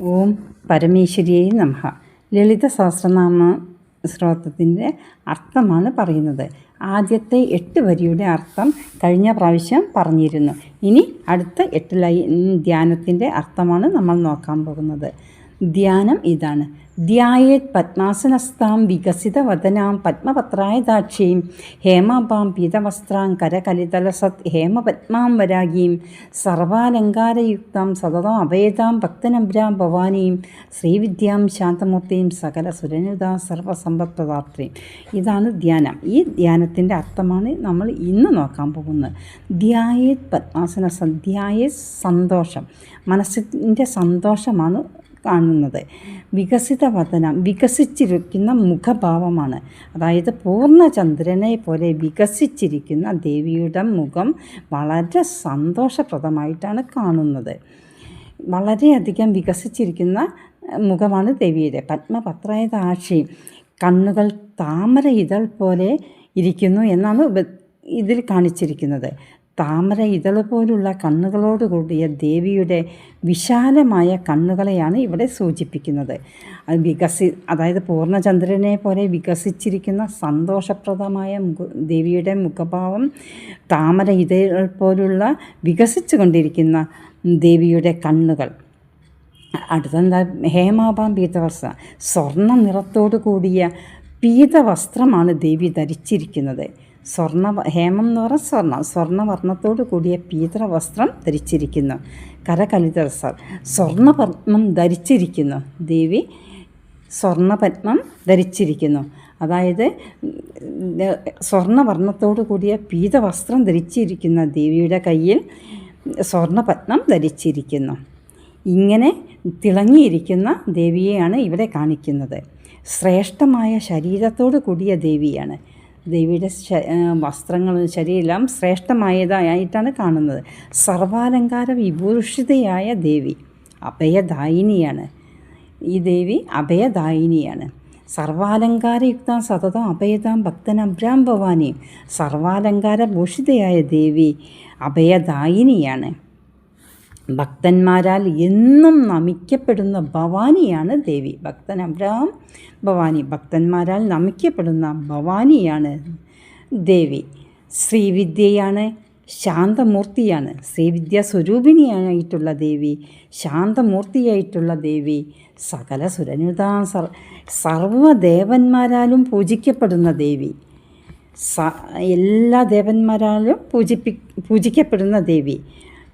ഓം പരമേശ്വരിയെ നമഃ ലളിത സഹസ്രനാമ സ്രോതത്തിന്റെ അർത്ഥമാണ് പറയുന്നത്. ആദ്യത്തെ എട്ട് വരിയുടെ അർത്ഥം കഴിഞ്ഞ പ്രാവശ്യം പറഞ്ഞിരുന്നു. ഇനി അടുത്ത എട്ട് ലൈ ധ്യാനത്തിന്റെ അർത്ഥമാണ് നമ്മൾ നോക്കാൻ പോകുന്നത്. ധ്യാനം ഇതാണ്. ധ്യായേത് പത്മാസനസ്ഥാം വികസിത വദനാം പത്മപത്രായദാക്ഷീം. ഹേമാഭാം പീതവസ്ത്രാം കരകലിതലസത് ഹേമപത്മാം വരാഗീം. സർവാലങ്കാരയുക്താം സതതം അഭേദാം ഭക്തനഭ്രാം ഭവാനിയും ശ്രീവിദ്യാം ശാന്തമൂർത്തിയും സകല സുരനുതാ സർവസമ്പത്പ്രദാത്രിയും ഇതാണ് ധ്യാനം. ഈ ധ്യാനത്തിന്റെ അർത്ഥമാണ് നമ്മൾ ഇന്ന് നോക്കാൻ പോകുന്നത്. ധ്യായേത് പത്മാസന ധ്യായ സന്തോഷം. മനസ്സിന്റെ സന്തോഷമാണ് കാണുന്നത്. വികസിത വതനം വികസിച്ചിരിക്കുന്ന മുഖഭാവമാണ്. അതായത് പൂർണ ചന്ദ്രനെ പോലെ വികസിച്ചിരിക്കുന്ന ദേവിയുടെ മുഖം വളരെ സന്തോഷപ്രദമായിട്ടാണ് കാണുന്നത്. വളരെയധികം വികസിച്ചിരിക്കുന്ന മുഖമാണ് ദേവിയുടെ പത്മപത്രയതാക്ഷി കണ്ണുകൾ താമര ഇതൾ പോലെ ഇരിക്കുന്നു എന്നാണ് ഇതിൽ കാണിച്ചിരിക്കുന്നത്. താമര ഇതള പോലുള്ള കണ്ണുകളോട് കൂടിയ ദേവിയുടെ വിശാലമായ കണ്ണുകളെയാണ് ഇവിടെ സൂചിപ്പിക്കുന്നത്. അത് വികസി അതായത് പൂർണചന്ദ്രനെ പോലെ വികസിച്ചിരിക്കുന്ന സന്തോഷപ്രദമായ ദേവിയുടെ മുഖഭാവം താമര ഇതൾ പോലുള്ള വികസിച്ചു കൊണ്ടിരിക്കുന്ന ദേവിയുടെ കണ്ണുകൾ. അടുത്തെന്താ ഹേമാഭാം പീതവസ്ത്ര സ്വർണ നിറത്തോടു കൂടിയ പീതവസ്ത്രമാണ് ദേവി ധരിച്ചിരിക്കുന്നത്. സ്വർണ ഹേമം എന്ന് പറഞ്ഞാൽ സ്വർണം സ്വർണവർണത്തോടു കൂടിയ പീതൃ വസ്ത്രം ധരിച്ചിരിക്കുന്നു കരകലിതസർ സ്വർണപത്മം ധരിച്ചിരിക്കുന്നു. ദേവി സ്വർണപത്മം ധരിച്ചിരിക്കുന്നു. അതായത് സ്വർണവർണത്തോടു കൂടിയ പീതവസ്ത്രം ധരിച്ചിരിക്കുന്ന ദേവിയുടെ കയ്യിൽ സ്വർണപത്മം ധരിച്ചിരിക്കുന്നു. ഇങ്ങനെ തിളങ്ങിയിരിക്കുന്ന ദേവിയെയാണ് ഇവിടെ കാണിക്കുന്നത്. ശ്രേഷ്ഠമായ ശരീരത്തോടു കൂടിയ ദേവിയാണ്. ദേവിയുടെ വസ്ത്രങ്ങളും ശരീരം ശ്രേഷ്ഠമായതായിട്ടാണ് കാണുന്നത്. സർവാലങ്കാര വിഭൂഷിതയായ ദേവി അഭയദായിനിയാണ്. ഈ ദേവി അഭയദായിനിയാണ്. സർവാലങ്കാരയുക്ത സതതം അഭയതാം ഭക്തനഭ്രാം ഭവാനിയും സർവാലങ്കാര ഭൂഷിതയായ ദേവി അഭയദായിനിയാണ്. ഭക്തന്മാരാൽ എന്നും നമിക്കപ്പെടുന്ന ഭവാനിയാണ് ദേവി. ഭക്തൻ അബ്രഹാം ഭവാനി ഭക്തന്മാരാൽ നമിക്കപ്പെടുന്ന ഭവാനിയാണ് ദേവി. ശ്രീവിദ്യയാണ് ശാന്തമൂർത്തിയാണ് ശ്രീവിദ്യ സ്വരൂപിണിയായിട്ടുള്ള ദേവി ശാന്തമൂർത്തിയായിട്ടുള്ള ദേവി സകല സുരനുതാ സർ പൂജിക്കപ്പെടുന്ന ദേവി സ എല്ലാ ദേവന്മാരാലും പൂജിപ്പി പൂജിക്കപ്പെടുന്ന ദേവി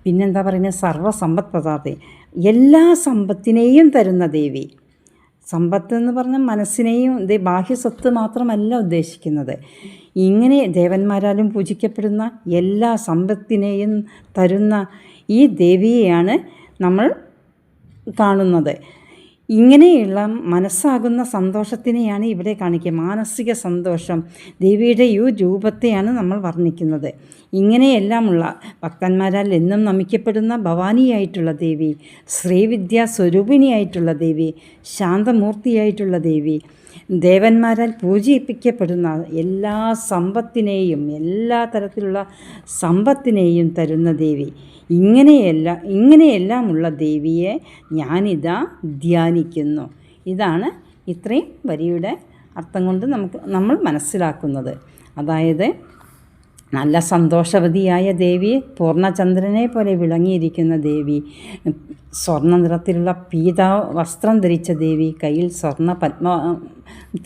പിന്നെന്താ പറയുന്നത് സർവസമ്പത് പദാർത്ഥി എല്ലാ സമ്പത്തിനെയും തരുന്ന ദേവി. സമ്പത്ത് എന്ന് പറഞ്ഞാൽ മനസ്സിനെയും ബാഹ്യ സ്വത്ത് മാത്രമല്ല ഉദ്ദേശിക്കുന്നത്. ഇങ്ങനെ ദേവന്മാരാലും പൂജിക്കപ്പെടുന്ന എല്ലാ സമ്പത്തിനെയും തരുന്ന ഈ ദേവിയെയാണ് നമ്മൾ കാണുന്നത്. ഇങ്ങനെയുള്ള മനസ്സാകുന്ന സന്തോഷത്തിനെയാണ് ഇവിടെ കാണിക്കുക. മാനസിക സന്തോഷം ദേവിയുടെ ഈ രൂപത്തെയാണ് നമ്മൾ വർണിക്കുന്നത്. ഇങ്ങനെയെല്ലാമുള്ള ഭക്തന്മാരാൽ എന്നും നമിക്കപ്പെടുന്ന ഭവാനിയായിട്ടുള്ള ദേവി ശ്രീവിദ്യാ സ്വരൂപിണിയായിട്ടുള്ള ദേവി ശാന്തമൂർത്തിയായിട്ടുള്ള ദേവി ദേവന്മാരാൽ പൂജിപ്പിക്കപ്പെടുന്ന എല്ലാ സമ്പത്തിനെയും എല്ലാ തരത്തിലുള്ള സമ്പത്തിനെയും തരുന്ന ദേവി. ഇങ്ങനെയല്ല ഇങ്ങനെയെല്ലാമുള്ള ദേവിയെ ഞാനിതാ ധ്യാനിക്കുന്നു. ഇതാണ് ഇത്രയും വരിയുടെ അർത്ഥം കൊണ്ട് നമുക്ക് നമ്മൾ മനസ്സിലാക്കുന്നത്. അതായത് നല്ല സന്തോഷവതിയായ ദേവി പൂർണചന്ദ്രനെ പോലെ വിളങ്ങിയിരിക്കുന്ന ദേവി സ്വർണ നിറത്തിലുള്ള പീതാവ് വസ്ത്രം ധരിച്ച ദേവി കയ്യിൽ സ്വർണ പത്മ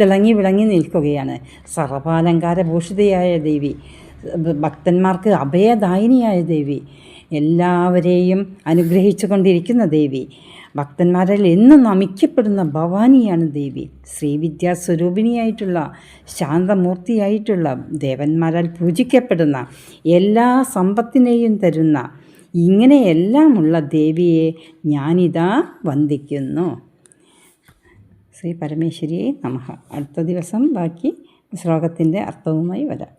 തിളങ്ങി വിളങ്ങി നിൽക്കുകയാണ്. സർവാലങ്കാരഭൂഷിതയായ ദേവി ഭക്തന്മാർക്ക് അഭയദായിനിയായ ദേവി എല്ലാവരെയും അനുഗ്രഹിച്ചു കൊണ്ടിരിക്കുന്ന ദേവി ഭക്തന്മാരിൽ എന്നും നമിക്കപ്പെടുന്ന ഭവാനിയാണ് ദേവി. ശ്രീവിദ്യാസ്വരൂപിണിയായിട്ടുള്ള ശാന്തമൂർത്തിയായിട്ടുള്ള ദേവന്മാരാൽ പൂജിക്കപ്പെടുന്ന എല്ലാ സമ്പത്തിനെയും തരുന്ന ഇങ്ങനെയെല്ലാമുള്ള ദേവിയെ ഞാനിതാ വന്ദിക്കുന്നു. ശ്രീ പരമേശ്വരിയെ നമഹ അടുത്ത ദിവസം ബാക്കി ശ്ലോകത്തിന്റെ അർത്ഥവുമായി വരാം.